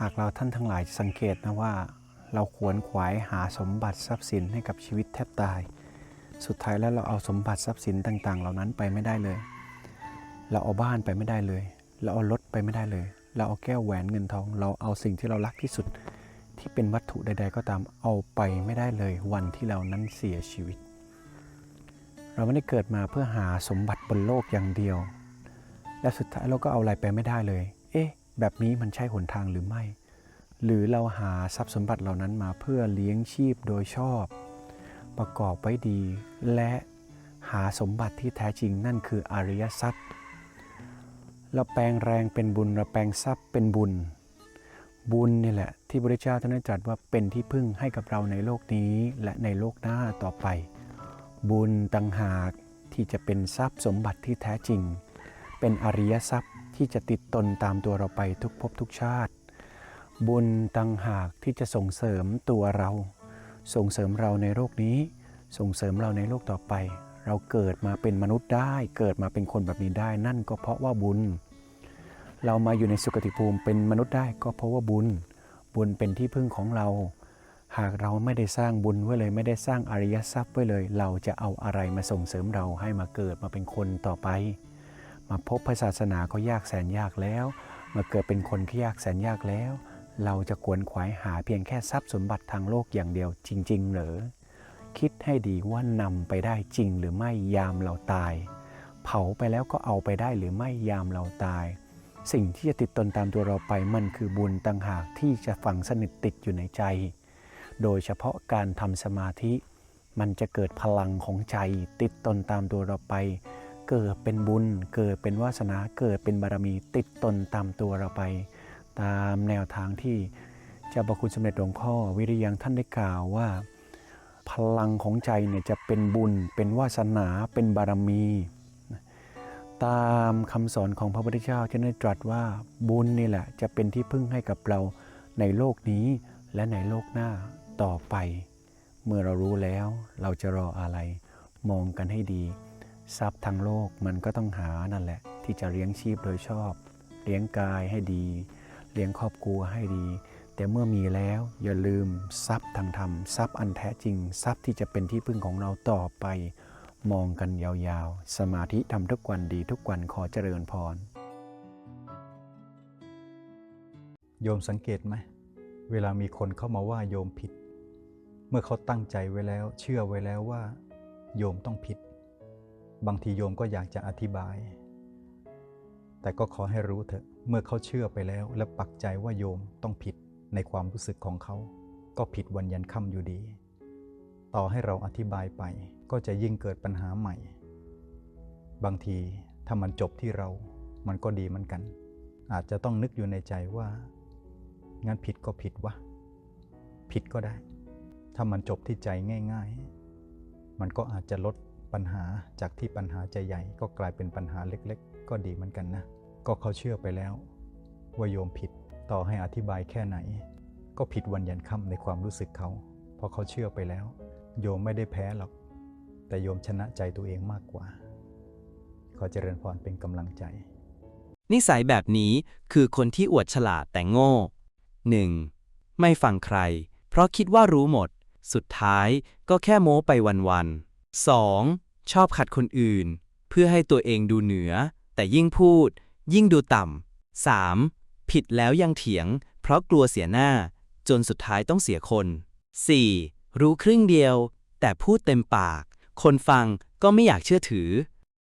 หากเราท่านทั้งหลายสังเกตนะว่า เราขวนขวายหาสมบัติทรัพย์สินให้กับชีวิตแทบตาย สุดท้ายแล้วเราเอาสมบัติทรัพย์สินต่าง ๆ เหล่านั้นไปไม่ได้เลย เราเอาบ้านไปไม่ได้เลย เราเอารถไปไม่ได้เลย เราเอาแก้วแหวนเงินทอง เราเอาสิ่งที่เรารักที่สุด ที่เป็นวัตถุใด ๆ ก็ตามเอาไปไม่ได้เลย วันที่เรานั้นเสียชีวิต เราไม่ได้เกิดมาเพื่อหาสมบัติบนโลกอย่างเดียว และสุดท้ายเราก็เอาอะไรไปไม่ได้เลย เอ๊ะ แบบนี้มันใช่หนทางหรือไม่ หรือเราหาทรัพย์สมบัติเหล่านั้นมาเพื่อเลี้ยงชีพโดยชอบ ประกอบไว้ดี และหาสมบัติที่แท้จริงนั่นคืออริยทรัพย์เราแปลงแรงเป็นบุญเราแปลงทรัพย์เป็นบุญ บุญนี่แหละที่พระเจ้าท่านได้ตรัสว่าเป็นที่พึ่งให้กับเราในโลกนี้และในโลกหน้าต่อไป บุญต่างหากที่จะเป็นทรัพย์สมบัติที่แท้จริง เป็นอริยทรัพย์ ที่จะติดตนตามตัวเราไปทุกภพทุกชาติ บุญต่างหากที่จะส่งเสริมตัวเรา ส่งเสริมเราในโลกนี้ ส่งเสริมเราในโลกต่อไป เราเกิดมาเป็นมนุษย์ได้ เกิดมาเป็นคนแบบนี้ได้ นั่นก็เพราะว่าบุญ เรามาอยู่ในสุคติภูมิเป็นมนุษย์ได้ก็เพราะว่าบุญ บุญเป็นที่พึ่งของเรา หากเราไม่ได้สร้างบุญไว้เลยไม่ได้สร้างอริยทรัพย์ไว้เลย เราจะเอาอะไรมาส่งเสริมเราให้มาเกิดมาเป็นคนต่อไป มาพบพระศาสนาก็ยากแสนยากแล้ว มาเกิดเป็นคนก็ยากแสนยากแล้ว เราจะขวนขวายหาเพียงแค่ทรัพย์สมบัติทางโลกอย่างเดียวจริงๆเหรอคิดให้ดีว่านำไปได้จริงหรือไม่ยามเราตาย เผาไปแล้วก็เอาไปได้หรือไม่ยามเราตาย สิ่งที่จะติดตนตามตัวเราไปมันคือบุญต่างหากที่จะฝังสนิทติดอยู่ในใจ โดยเฉพาะการทำสมาธิ มันจะเกิดพลังของใจติดตนตามตัวเราไป เกิดเป็นบุญ เกิดเป็นวาสนาเกิดเป็นบารมีติดตนตามตัวเราไป ตามแนวทางที่เจ้าพระคุณสมเด็จหลวงพ่อวิริยังท่านได้กล่าวว่า พลังของใจเนี่ยจะเป็นบุญ เป็นวาสนาเป็นบารมี ตามคำสอนของพระพุทธเจ้าที่ได้ตรัสว่าบุญนี่แหละจะเป็นที่พึ่งให้กับเราในโลกนี้และในโลกหน้าต่อไป เมื่อเรารู้แล้วเราจะรออะไร มองกันให้ดี ทรัพย์ทางโลกมันก็ต้องหานั่นแหละ ที่จะเลี้ยงชีพโดยชอบ เลี้ยงกายให้ดี เลี้ยงครอบครัวให้ดี แต่เมื่อมีแล้วอย่าลืมทรัพย์ทางธรรมทรัพย์อันแท้จริง ทรัพย์ที่จะเป็นที่พึ่งของเราต่อไป มองกันยาวๆ สมาธิทำทุกวันดีทุกวันขอเจริญพรโยมสังเกตไหมเวลามีคนเข้ามาว่าโยมผิด เมื่อเขาตั้งใจไว้แล้ว เชื่อไว้แล้วว่า โยมต้องผิด บางทีโยมก็อยากจะอธิบาย แต่ก็ขอให้รู้เถอะ เมื่อเขาเชื่อไปแล้ว และปักใจว่าโยมต้องผิดในความรู้สึกของเขา ก็ผิดวันยันค่ำอยู่ดี ต่อให้เราอธิบายไป ก็จะยิ่งเกิดปัญหาใหม่ บางทีถ้ามันจบที่เรา มันก็ดีเหมือนกัน อาจจะต้องนึกอยู่ในใจว่า งั้นผิดก็ผิดวะ ผิดก็ได้ ถ้ามันจบที่ใจง่าย ๆ มันก็อาจจะลด ปัญหาจากที่ปัญหาจะใหญ่ก็กลายเป็นปัญหาเล็กๆ ก็ดีเหมือนกันนะ ก็เขาเชื่อไปแล้ว ว่าโยมผิดต่อให้อธิบายแค่ไหน ก็ผิดวันยันค่ำในความรู้สึกเขาเพราะเขาเชื่อไปแล้ว โยมไม่ได้แพ้หรอก แต่โยมชนะใจตัวเองมากกว่า ขอเจริญพรเป็นกำลังใจ นิสัยแบบนี้คือคนที่อวดฉลาดแต่โง่ 1. ไม่ฟังใคร เพราะคิดว่ารู้หมด สุดท้ายก็แค่โม้ไปวันๆ 2. ชอบขัดคนอื่น เพื่อให้ตัวเองดูเหนือ แต่ยิ่งพูด ยิ่งดูต่ำ 3. ผิดแล้วยังเถียง เพราะกลัวเสียหน้า จนสุดท้ายต้องเสียคน 4. รู้ครึ่งเดียว แต่พูดเต็มปาก คนฟังก็ไม่อยากเชื่อถือ